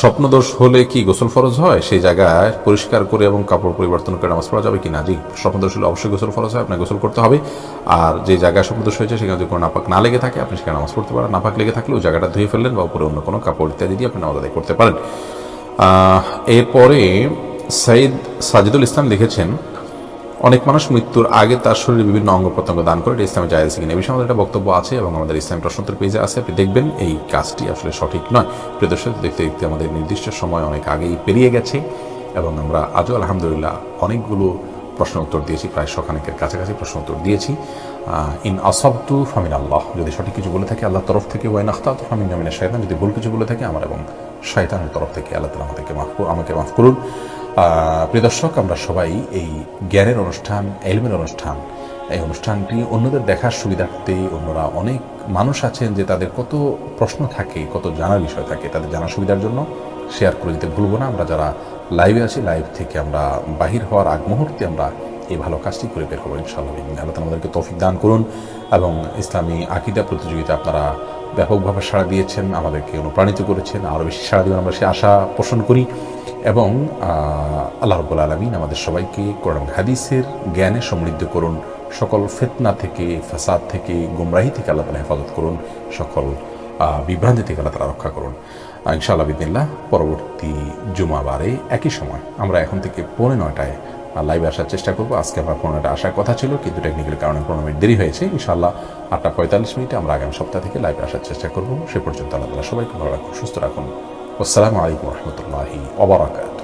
স্বপ্নদোষ হলে কি গোসল ফরজ হয়? সেই জায়গায় পরিষ্কার করে এবং কাপড় পরিবর্তন করে নামাজ পড়া যাবে কি না? জি, স্বপ্নদোষ হলে অবশ্যই গোসল ফরজ হয়, আপনাকে গোসল করতে হবে। আর যে জায়গায় স্বপ্নদোষ হয়েছে, সেখানে যদি কোনো নাপাক না লেগে থাকে, আপনি সেখানে নামাজ পড়তে পারেন। নাপাক লেগে থাকলেও জায়গাটা ধুয়ে ফেললেন বা উপরে অন্য কোনো কাপড় ইত্যাদি দিয়ে আপনি নামাজ আদায় করতে পারেন। এরপরে সাইদ সাজিদুল ইসলাম লিখেছেন অনেক মানুষ মৃত্যুর আগে তার শরীরে বিভিন্ন অঙ্গ প্রত্যঙ্গ দান করে, এটা ইসলামে জায়েজ কিনা এই বিষয়ে আমাদের একটা বক্তব্য আছে এবং আমাদের ইসলাম প্রশ্নোত্তর পেজে আছে। আপনি দেখবেন এই কাজটি আসলে সঠিক নয়। প্রিয় দেখতে দেখতে আমাদের নির্দিষ্ট সময় অনেক আগেই পেরিয়ে গেছে এবং আমরা আজও আলহামদুলিল্লাহ অনেকগুলো প্রশ্ন উত্তর দিয়েছি, প্রায় শখানেকের কাছাকাছি প্রশ্ন উত্তর দিয়েছি ইন আসবতু ফামিন আল্লাহ যদি সঠিক কিছু বলে থাকে আল্লাহর তরফ থেকে ওয়াইন আখতাত ফামিন নামিনা শয়তান যদি ভুল কিছু বলে থাকে, আমার এবং শয়তানের তরফ থেকে আল্লাহ তালা আমাদেরকে মাফ আমাকে মাফ করুন। আহ, প্রিয় দর্শক আমরা সবাই এই জ্ঞানের অনুষ্ঠান এলমের অনুষ্ঠান এই অনুষ্ঠানটি অন্যদের দেখার সুবিধার্থে অন্যরা অনেক মানুষ আছেন যে তাদের কত প্রশ্ন থাকে কত জানার বিষয় থাকে। তাদের জানার সুবিধার জন্য শেয়ার করে দিতে ভুলবো না। আমরা যারা লাইভে আছি লাইভ থেকে আমরা বাহির হওয়ার আগ মুহূর্তে আমরা এই ভালো কাজটি করে বের হব ইনশাআল্লাহ। আল্লাহ আমাদেরকে তৌফিক দান করুন এবং ইসলামী আকিদা প্রতিযোগিতা আপনারা ব্যাপকভাবে সাড়া দিয়েছেন, আমাদেরকে অনুপ্রাণিত করেছেন, আরও বেশি সাড়া দিবেন। আমরা সে আশা পোষণ করি এবং আল্লাহ রব্বুল আলমিন আমাদের সবাইকে কোরআন হাদিসের জ্ঞানে সমৃদ্ধ করুন। সকল ফেতনা থেকে, ফাসাদ থেকে, গুমরাহি থেকে আল্লাহ তালা হেফাজত করুন। সকল বিভ্রান্তি থেকে আল্লাহ তালা রক্ষা করুন। ইনশাআল্লাহ বিদিল্লাহ পরবর্তী জুমাবারে একই সময়, আমরা এখন থেকে পৌনে নয়টায় লাইভে আসার চেষ্টা করব। আজকে আমার পনেরোটা আসার কথা ছিল, কিন্তু টেকনিক্যাল কারণে পনেরো মিনিট দেরি হয়েছে। ইনশাল্লাহ আটটা পঁয়তাল্লিশ মিনিটে আমরা আগামী সপ্তাহ থেকে লাইভে আসার চেষ্টা করব। সে পর্যন্ত আল্লাহ সবাইকে ভালো রাখুন, সুস্থ রাখুন। আসসালামু আলাইকুম রহমতুল্লাহি ওবরাকাত